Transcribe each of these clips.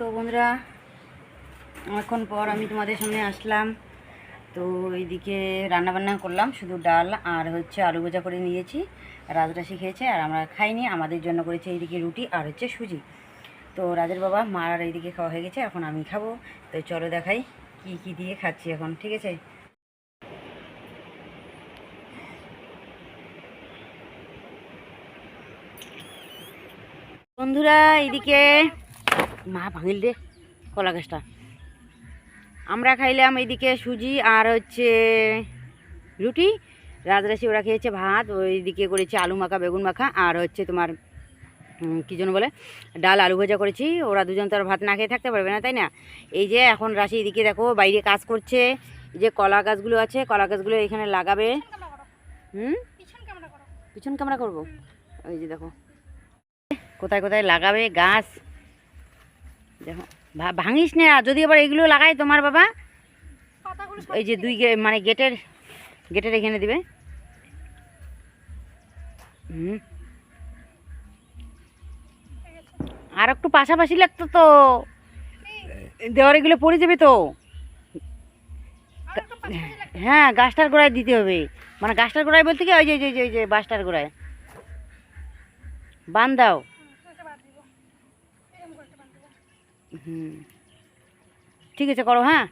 তো বন্ধুরা, অনেকক্ষণ পর আমি তোমাদের সামনে আসলাম। তো এইদিকে রান্নাবান্না করলাম, শুধু ডাল আর হচ্ছে আলু ভাজা করে নিয়েছি। রাজরাশি খেয়েছে আর আমরা খাইনি, আমাদের জন্য করেছে এইদিকে রুটি আর হচ্ছে সুজি। তো রাজের বাবা, মার আর এইদিকে খাওয়া হয়ে গেছে, এখন আমি খাব। তো চলো দেখাই কি কি দিয়ে খাচ্ছি এখন, ঠিক আছে? বন্ধুরা, এইদিকে মা ভাঙিল রে, কলা গাছটা। আমরা খাইলাম এইদিকে সুজি আর হচ্ছে রুটি। রাজরাশি ওরা খেয়েছে ভাত, ওইদিকে করেছে আলু মাখা, বেগুন মাখা আর হচ্ছে তোমার কী জন্য বলে, ডাল আলু ভাজা করেছি। ওরা দুজন তো আর ভাত না খেয়ে থাকতে পারবে না, তাই না? এই যে এখন রাশি এদিকে দেখো, বাইরে কাজ করছে। যে কলা গাছগুলো আছে, কলা গাছগুলো এখানে লাগাবে। হুম? পিছন ক্যামেরা করব? ওই যে দেখো। কোথায় কোথায় লাগাবে গাছ? দেখো ভাঙিস না যদি আবার এগুলো লাগাই তোমার বাবা এই যে দুই মানে গেটের গেটের এখানে দিবে। হুম। আর একটু পাশাপাশি লাগতো তো। দেওয়ার এগুলো পড়ে যাবে তো। হ্যাঁ গাছটার গোড়ায় দিতে হবে। মানে গাছটার গোড়ায় বলতে কি ওই যে ওই যে, ওই যে বাসটার গোড়ায়। বান দাও। হুম। ঠিক আছে, করো হ্যাঁ?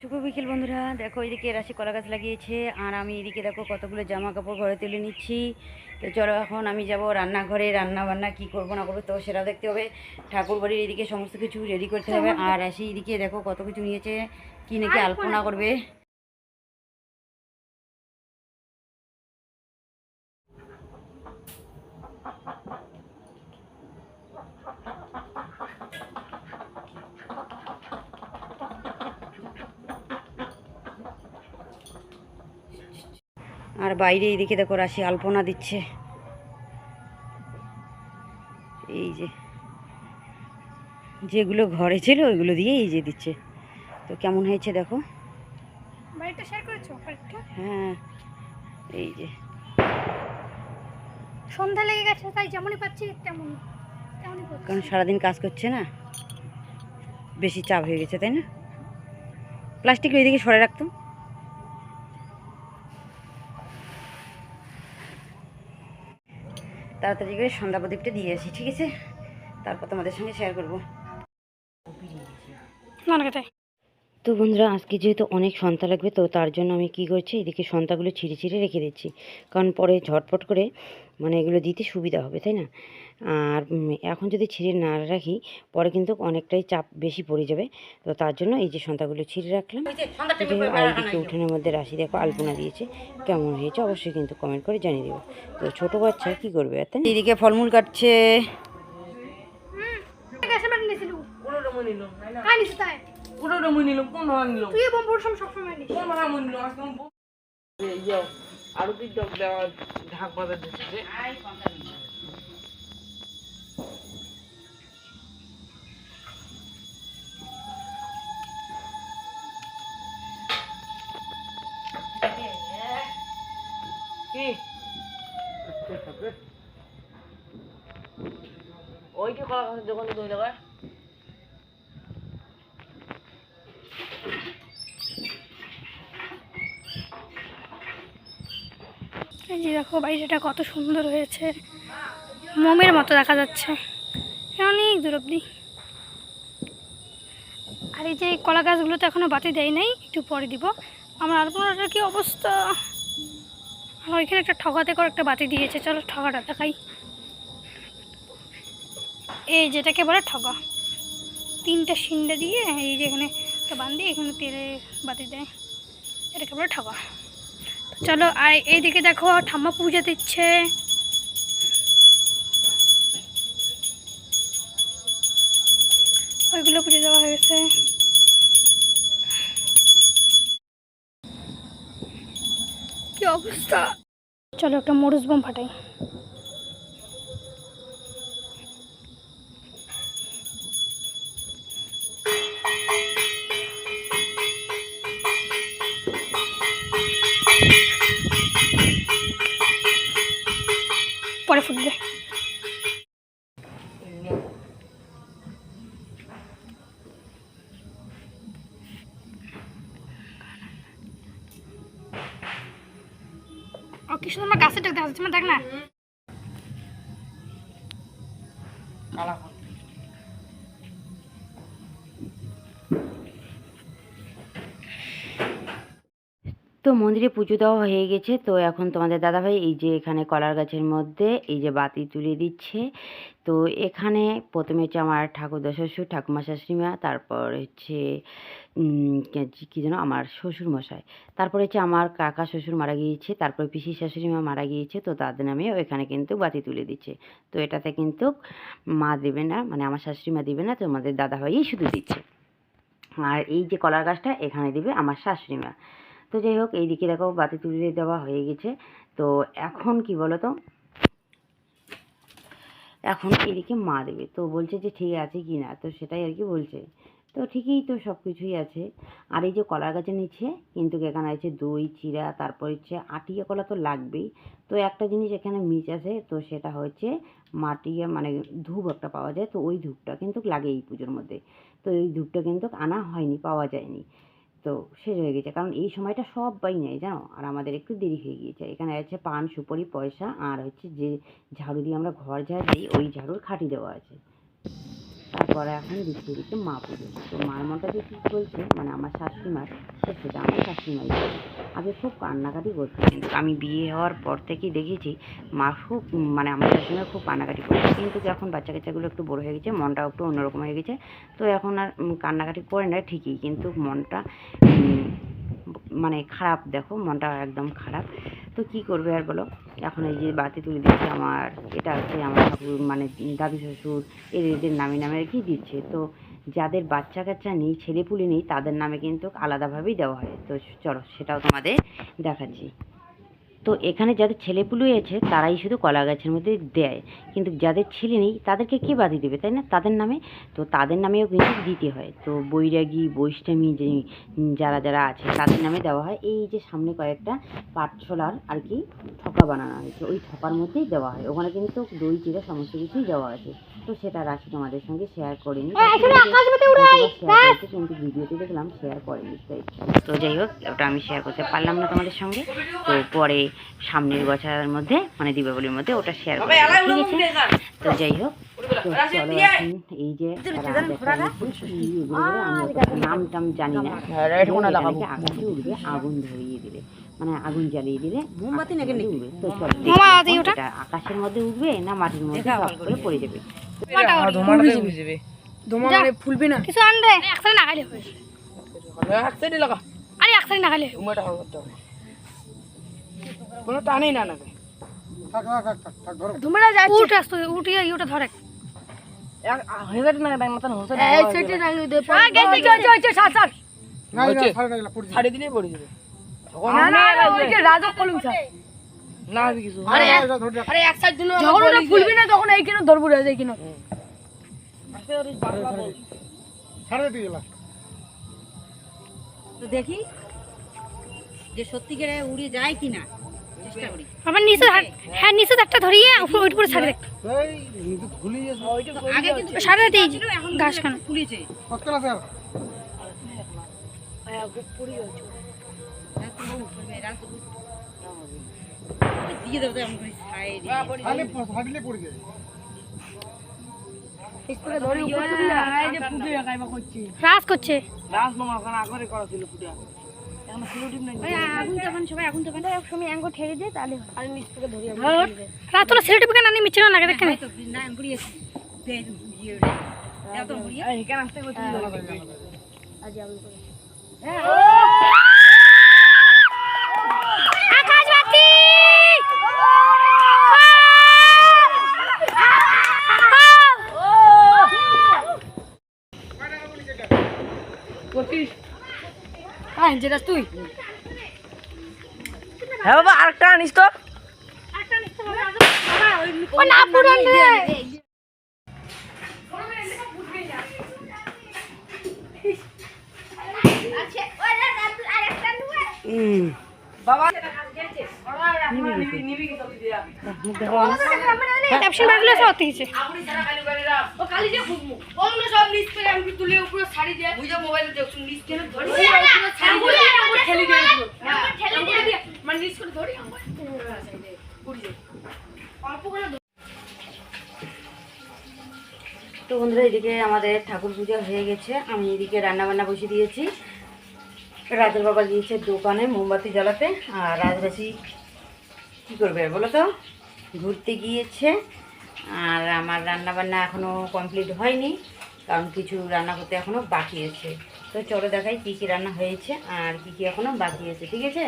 শুভ বিকেল বন্ধুরা। দেখো, এদিকে রাশি কলা গাছ লাগিয়েছে, আর আমি এদিকে দেখো কতগুলো জামা কাপড় ঘরে তুলে নিচ্ছি। তো চলো, এখন আমি যাব রান্নাঘরে রান্না বান্না কী করব, না করব, তো সেটা দেখতে হবে। ঠাকুর বাড়ির এদিকে সমস্ত কিছু রেডি করতে হবে। আর রাশি এদিকে দেখো কত কিছু নিয়েছে, কি নাকি আলপনা করবে। আর বাইরে এদিকে দেখো রাশি আলপনা দিচ্ছে। এই যে যেগুলো ঘরে ছিল ওইগুলো দিয়ে এই যে দিচ্ছে। তো কেমন হয়েছে দেখো? হ্যাঁ এই যে। সন্ধ্যা লেগে গেছে তাই যেমনই পাচ্ছি তেমনই তেমনই কারণ সারাদিন কাজ করছে না বেশি চাপ হয়ে গেছে তাই না? প্লাস্টিক ওইদিকে সরে রাখতো তাড়াতাড়ি করে সন্ধ্যা প্রদীপটা দিয়ে আসি ঠিক আছে? তারপর তোমাদের সঙ্গে শেয়ার করব। তো বন্ধুরা আজকে যেহেতু অনেক সন্তা লাগবে তো তার জন্য আমি কি করছি এদিকে সন্তাগুলো ছিঁড়ে ছিঁড়ে রেখে দিচ্ছি কারণ পরে ঝটপট করে মানে এগুলো দিতে সুবিধা হবে তাই না আর এখন যদি ছিঁড়ে না রাখি পরে কিন্তু অনেকটাই চাপ বেশি পড়ে যাবে তো তার জন্য এই যে সন্তাগুলো ছিঁড়ে রাখলাম আর এদিকে উঠোনের মধ্যে রাশি দেখো আলপনা দিয়েছে কেমন হয়েছে অবশ্যই কিন্তু কমেন্ট করে জানিয়ে দেবো তো ছোটো বাচ্চা কী করবে এত এদিকে ফলমূল কাটছে পুরোটা মুই নিলাম কোন ভাড়া নিলাম তুই পড়ছম সবসময় নিস। কোন ভাড়া মুই নিলাম আজকে আমি ইয়ে আরও কি ডক দেওয়া ঢাক বাঁধা দিচ্ছে কি? ওই যে কলা গাছের দোকানে দই লাগায়। এই যে দেখো বাড়িটা কত সুন্দর হয়েছে। মোমের মতো দেখা যাচ্ছে। অনেক দূর অব্দি আর এই যে কলা গাছগুলোতে এখনও বাতি দেয় নাই, একটু পরে দিব। আমার আলপনাটার কি অবস্থা? আর ওইখানে একটা ঠগাতে করে একটা বাতি দিয়েছে। চলো ঠগাটা দেখাই। এই যেটাকে বলে ঠগা। তিনটা সিন্ডা দিয়ে এই যে এখানে একটা বান্ধি এখানে তেলে বাতি দেয়। এটাকে বলে তো চলো, আর এইদিকে দেখো, ঠাম্মা পূজা দিচ্ছে। ওইগুলো পুজো দেওয়া হয়ে গেছে। কি অবস্থা? চলো একটা মরুচ বোম ফাটাই। পরে ফুটবে তো মন্দিরে পুজো দেওয়া হয়ে গেছে। তো এখন তোমাদের দাদাভাই এই যে এখানে কলার গাছের মধ্যে এই যে বাতি তুলে দিচ্ছে। তো এখানে প্রথমে হচ্ছে আমার ঠাকুরদা শ্বশুর ঠাকুমা শাশুড়িমা, তারপর হচ্ছে কী যেন, আমার শ্বশুর মশাই তারপরে হচ্ছে আমার কাকা শ্বশুর মারা গিয়েছে, তারপর পিসি শাশুড়িমা মারা গিয়েছে, তো তাদের নামে এখানে কিন্তু বাতি তুলে দিচ্ছে। তো এটাতে কিন্তু মা দেবে না মানে আমার শাশুড়ি মা দেবে না তো আমাদের দাদাভাইই শুধু দিচ্ছে। আর এই যে কলার গাছটা এখানে দিবে আমার শাশুড়ি মা তো যাই হোক, এইদিকে দেখো বাতি তুলে দেওয়া হয়ে গেছে। তো এখন কি বলো তো এখন এদিকে মা দেবে। তো বলছে যে, ঠিক আছে কি না? তো সেটাই আর কি বলছে। তো ঠিকই তো সব কিছুই আছে। আর এই যে কলার গাছের নিচে কিন্তু এখানে আছে দই চিরা তারপর হচ্ছে আটিয়া কলা তো লাগবেই। তো একটা জিনিস এখানে মিচ আছে, তো সেটা হচ্ছে মাটিয়া মানে ধূপ একটা পাওয়া যায়, তো ওই ধূপটা কিন্তু লাগে এই পুজোর মধ্যে। তো এই ধূপটা কিন্তু আনা হয়নি, পাওয়া যায়নি। তো শেষ হয়ে গেছে। কারণ এই সময়টা সবাই নেয়, জানো? আর আমাদের একটু দেরি হয়ে গিয়েছে। এখানে আছে পান, সুপারি, পয়সা, আর হচ্ছে যে ঝাড়ু দিয়ে আমরা ঘর ঝাড় দিই, ওই ঝাড়ুর খাঁটি দেওয়া আছে। তারপরে এখন দিচ্ছে দিচ্ছে মা পুজো তো মার মনটা যে কী বলছে মানে আমার শাশুড়ি মার তো সেটা আমার শাশুড়ি মাই আগে খুব কান্নাকাটি করতো আমি বিয়ে হওয়ার পর থেকেই দেখেছি, মা খুব মানে আমার শাশুড়ি মা খুব কান্নাকাটি করছে। কিন্তু এখন বাচ্চা কাচ্চাগুলো একটু বড় হয়ে গেছে, মনটাও একটু অন্যরকম হয়ে গেছে। তো এখন আর কান্নাকাটি করে না ঠিকই, কিন্তু মনটা মানে খারাপ, দেখো মনটা একদম খারাপ। তো কি করবে আর বলো? এখন এই যে বাতি তুলে দিচ্ছে আমার, এটা হচ্ছে আমার ঠাকুর মানে দাদু শ্বশুর, এদের এদের নামে নামে আর কি দিচ্ছে। তো যাদের বাচ্চা কাচ্চা নেই ছেলেপুলে নেই, তাদের নামে কিন্তু আলাদাভাবেই দেওয়া হয়। তো চলো, সেটাও তোমাদের দেখাচ্ছি। তো এখানে যাদের ছেলেপুলে আছে তারাই শুধু কলা গাছের মধ্যে দেয়। কিন্তু যাদের ছেলে নেই তাদেরকে কে বাদি দেবে তাই না? তাদের নামে তো তাদের নামেও কিন্তু দিতে হয়। তো বৈরাগী বৈষ্ণবী যে যারা যারা আছে তাদের নামে দেওয়া হয়। এই যে সামনে কয়েকটা পাটশোলার আর কি ঠকা বানানো হয়েছে ওই ঠকার মধ্যেই দেওয়া হয়। ওখানে কিন্তু দই চিরা সমস্ত কিছুই দেওয়া আছে। তো সেটা রাশি তোমাদের সঙ্গে শেয়ার করিনি কিন্তু ভিডিওতে দেখলাম শেয়ার করেনি তাই। তো যাই হোক ওটা আমি শেয়ার করতে পারলাম না তোমাদের সঙ্গে। তো পরে সামনের বছরের মধ্যে মানে দীপাবলির মধ্যে ওটা শেয়ার করব ঠিক আছে তো যাই হোক তো চলো এখন এই যে রাত একটা হচ্ছে, কি এগুলো বলে আমি অত নাম টাম জানি না। এখানে উঠবে আগুন ধরিয়ে দিলে মানে আগুন জ্বালিয়ে দিলে মোমবাতি নাকি উঠবে তো চলো আকাশের মধ্যে উঠবে না মাটির মধ্যে করে পড়ে যাবে। মাটা ওর। ধোমাটাতে বুঝে যাবে। ধোমা যা। মানে ফুলবে না। কিছু একসাথে না খাইলে হবে এক সাইডে লাগা। আরে একসাথে না খাইলে হবে। উমাটা হবে করতে হবে কোনো টানেই না নাকি ধুমড়া যাচ্ছে উঠ। আসতো উঠিয়ে ইউটা ধরে। হয়ে গেছে না ব্যাং মাথা হোসে এই সেটি না দে পা গেছে গেছে গেছে সার সার ছাড়ে দিলেই পড়ে যাবে। না না ওই যে রাজা কলম স্যার না কিছু। আরে আরে এক সাইড দিন যখন ওটা ফুলবি না তখন এই কেন ধরবো রে এই কেন। তো দেখি যে সত্যিকারে উড়ে যায় কিনা। চেষ্টা আমার নিচে হ্যাঁ নিচে একটা ধরিয়ে উপরে ছাড়ে দেখ আগে সাড়ে দিই ঘাস খান। দিয়ে দেবো তো এমন রাজ করছে। লাস্ট মামা ওখানে আগরে করা ছিল ফুটা এখন ফুলো টিপ আগুন তখন সবাই আগুন তখন সময় দিয়ে তাহলে আর নিচ থেকে ধরিয়ে রাত তোলা ছেলে টিপে না মিচ্ছে না। লাগে দেখেন তো না ঘুরিয়েছি বের ঘুরিয়ে এত ঘুরিয়ে এখানে আসতে করছি আকাশ বাতি পঁচিশ হ্যাঁ যেটা তুই। হ্যাঁ বাবা আরেকটা আনিস তো। না পুরান রে বাবা তো বন্ধুরা এদিকে আমাদের ঠাকুর পূজা হয়ে গেছে। আমি এদিকে রান্না বান্না বসিয়ে দিয়েছি। রাজের বাবা গিয়েছে দোকানে মোমবাতি জ্বালাতে, আর রাজরাশি কী করবে বলো তো? ঘুরতে গিয়েছে, আর আমার রান্না বান্না এখনও কমপ্লিট হয়নি, কারণ কিছু রান্না করতে এখনও বাকি আছে। তো চলো দেখাই কী কী রান্না হয়েছে আর কী কী এখনও বাকি আছে, ঠিক আছে?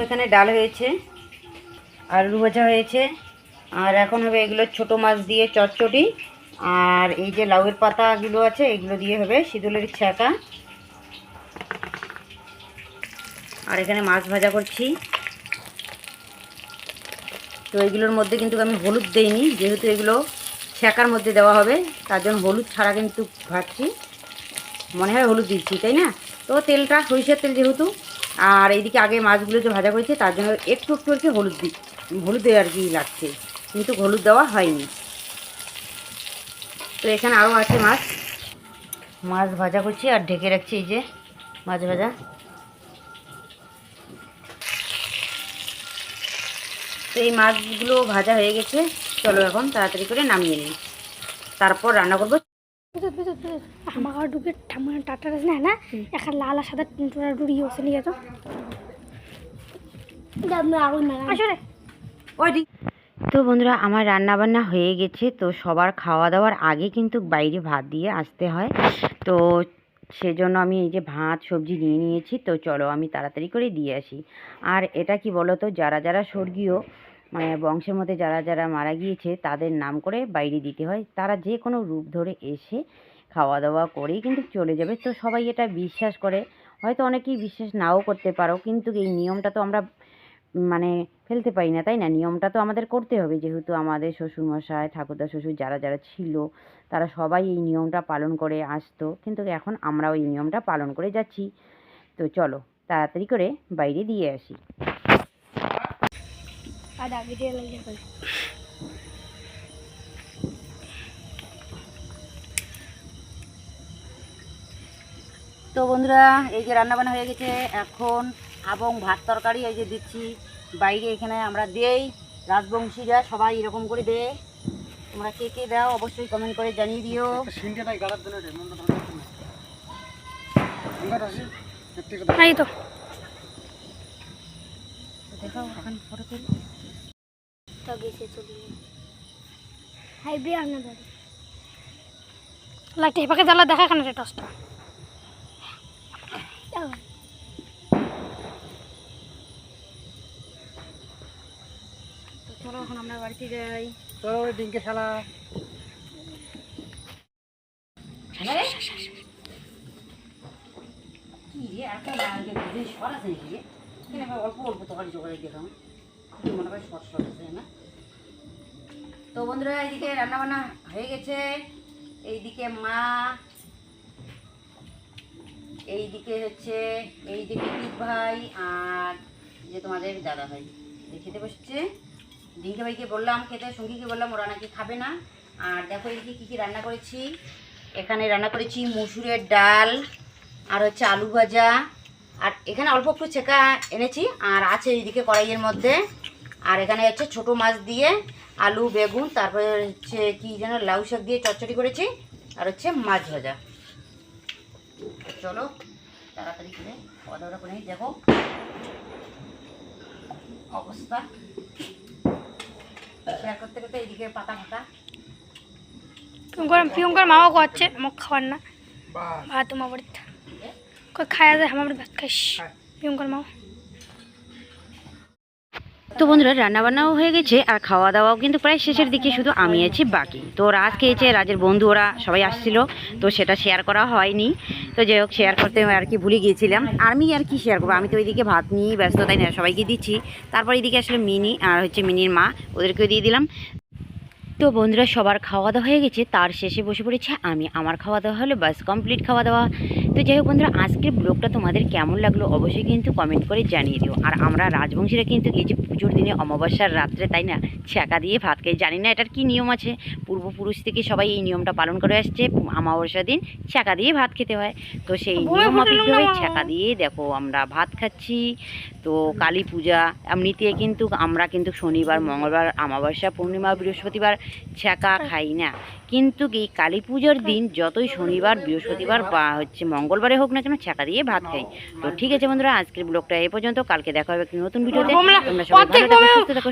এখানে ডাল হয়েছে, আলু ভাজা হয়েছে, আর এখন হবে এগুলো ছোট মাছ দিয়ে চটচটি আর এই যে লাউয়ের পাতাগুলো আছে, এগুলো দিয়ে হবে শীতলের ছ্যাঁকা। আর এখানে মাছ ভাজা করছি। তো এগুলোর মধ্যে কিন্তু আমি হলুদ দেইনি, যেহেতু এগুলো ছ্যাঁকার মধ্যে দেওয়া হবে, তার জন্য হলুদ ছাড়া কিন্তু ভাজছি। মনে হয় হলুদ দিচ্ছি, তাই না? তো তেলটা, সরিষার তেল যেহেতু, আর এইদিকে আগে মাছগুলো যে ভাজা করেছে, তার জন্য একটু একটু আর কি হলুদ দিই হলুদে আর কি লাগছে, কিন্তু হলুদ দেওয়া হয়নি। তো এখানে আরও আছে মাছ। মাছ ভাজা করছি আর ঢেকে রাখছি এই যে মাছ ভাজা। তো এই মাছগুলো ভাজা হয়ে গেছে। চলো এখন তাড়াতাড়ি করে নামিয়ে নিই। তারপর রান্না করব। আমাকে ডুবে ঠাম্মা টাটা আছে না না? এখন লাল আর সাদা টোটা ডুড়ি বসে নিয়ে তো তো বন্ধুরা আমার রান্না বান্না হয়ে গেছে। তো সবার খাওয়া দাওয়ার আগে কিন্তু বাইরে ভাত দিয়ে আসতে হয়। তো সেজন্য আমি এই যে ভাত সবজি নিয়ে নিয়েছি। তো চলো আমি তাড়াতাড়ি করে দিয়ে আসি। আর এটা কি বলো তো যারা যারা স্বর্গীয় মানে বংশের মধ্যে যারা যারা মারা গিয়েছে তাদের নাম করে বাইরে দিতে হয়। তারা যে কোনো রূপ ধরে এসে খাওয়া দাওয়া করেই কিন্তু চলে যাবে। তো সবাই এটা বিশ্বাস করে। হয়তো অনেকেই বিশ্বাস নাও করতে পারো, কিন্তু এই নিয়মটা তো আমরা মানে ফেলতে পারি না, তাই না? নিয়মটা তো আমাদের করতে হবে। যেহেতু আমাদের শ্বশুরমশাই, ঠাকুরদা, শ্বশুর যারা যারা ছিল, তারা সবাই এই নিয়মটা পালন করে আসতো। কিন্তু এখন আমরাও এই নিয়মটা পালন করে যাচ্ছি। তো চলো, তাড়াতাড়ি করে বাইরে দিয়ে আসি। দিয়ে লাগিয়ে তো বন্ধুরা এই যে রান্নাবান্না হয়ে গেছে এখন এবং ভাত তরকারি এই যে দিচ্ছি। বাইরে এখানে আমরা দেই রাজবংশীরা সবাই এরকম করে দেয় তোমরা কে কে দাও অবশ্যই কমেন্ট করে জানিয়ে দিও। এই তো। দেখো এখন ফটো তুলি। লাইটটা এপাকে জ্বালা দেখা কেন রে টসটা? চলো এখন আমরা বাড়িতে যাই। ডিঙ্কে খেলা খেলা কি রে আর কেন আগে বুঝে সর আছে নাকি রে অল্প অল্প তরকারি জোগাড়ি দেখলাম। কি মনে হয় শর্ট শর্ট আছে, না? তো বন্ধুরা, এইদিকে রান্না বান্না হয়ে গেছে। এইদিকে মা, এইদিকে হচ্ছে এই যে পিকিত ভাই আর যে তোমাদের দাদা ভাই। খেতে বসছে। ডিঙ্কে ভাইকে বললাম, খেতে সঙ্গীকে বললাম, ওরা নাকি খাবে না। আর দেখো এইদিকে কী কী রান্না করেছি। এখানে রান্না করেছি মুসুরের ডাল আর হচ্ছে আলু ভাজা। আর এখানে অল্প একটু ছেঁকা এনেছি, আর আছে এইদিকে কড়াইয়ের মধ্যে। আর এখানে হচ্ছে ছোট মাছ দিয়ে আলু বেগুন তারপরে হচ্ছে কি যেন লাউ শাক দিয়ে চচ্চড়ি করেছি আর হচ্ছে মাছ ভাজা। চলো তাড়াতাড়ি করে খাওয়া দাওয়া করে দেখো অবস্থা। শেয়ার করতে করতে এইদিকে পাতা ফাতা প্রিয়ঙ্কর প্রিয়ঙ্কর করছে মোক খাবার না। ভাত তোমার বাড়িতে। কই খায়া যায় আমার বাড়িতে ভাত খাইস। প্রিয়ঙ্কর মাও তো বন্ধুরা, রান্নাবান্নাও হয়ে গেছে আর খাওয়া দাওয়াও কিন্তু প্রায় শেষের দিকে শুধু আমি আছি, বাকি। তো রাজ খেয়েছে রাজের বন্ধু, ওরা সবাই আসছিল, তো সেটা শেয়ার করা হয়নি। তো যাই হোক শেয়ার করতে আর কি ভুলে গিয়েছিলাম। আমি আর কি শেয়ার করব? আমি তো ওইদিকে ভাত নিয়ে ব্যস্ত, তাই না? সবাইকে দিচ্ছি। তারপর এদিকে আসলে মিনি আর হচ্ছে মিনির মা, ওদেরকেও দিয়ে দিলাম। তো বন্ধুরা সবার খাওয়া দাওয়া হয়ে গেছে তার শেষে বসে পড়েছে আমি। আমার খাওয়া দাওয়া হলো বাস কমপ্লিট খাওয়া দাওয়া তো যাই হোক বন্ধুরা আজকের ব্লগটা তোমাদের কেমন লাগল অবশ্যই কিন্তু কমেন্ট করে জানিয়ে দিও। আর আমরা রাজবংশীরা কিন্তু এই যে পুজোর দিনে অমাবস্যার রাত্রে তাই না? ছ্যাঁকা দিয়ে ভাত খাই। জানি না এটার কি নিয়ম আছে। পূর্বপুরুষ থেকে সবাই এই নিয়মটা পালন করে আসছে অমাবস্যার দিন ছ্যাঁকা দিয়ে ভাত খেতে হয়। তো সেই নিয়ম মাফিকভাবে ছ্যাঁকা দিয়ে দেখো আমরা ভাত খাচ্ছি। তো কালী পূজা এমনিতে কিন্তু আমরা কিন্তু শনিবার মঙ্গলবার অমাবস্যা পূর্ণিমা বৃহস্পতিবার ছ্যাঁকা খাই না। কিন্তু কি কালী পুজোর দিন যতই শনিবার বৃহস্পতিবার বা হচ্ছে মঙ্গলবারে হোক না কেন ছ্যাঁকা দিয়ে ভাত খাই। তো ঠিক আছে বন্ধুরা আজকের ব্লগটা এ পর্যন্ত। কালকে দেখা হবে একটি নতুন ভিডিওতে। তোমরা সবাই ভালো থাকো সুস্থ থাকো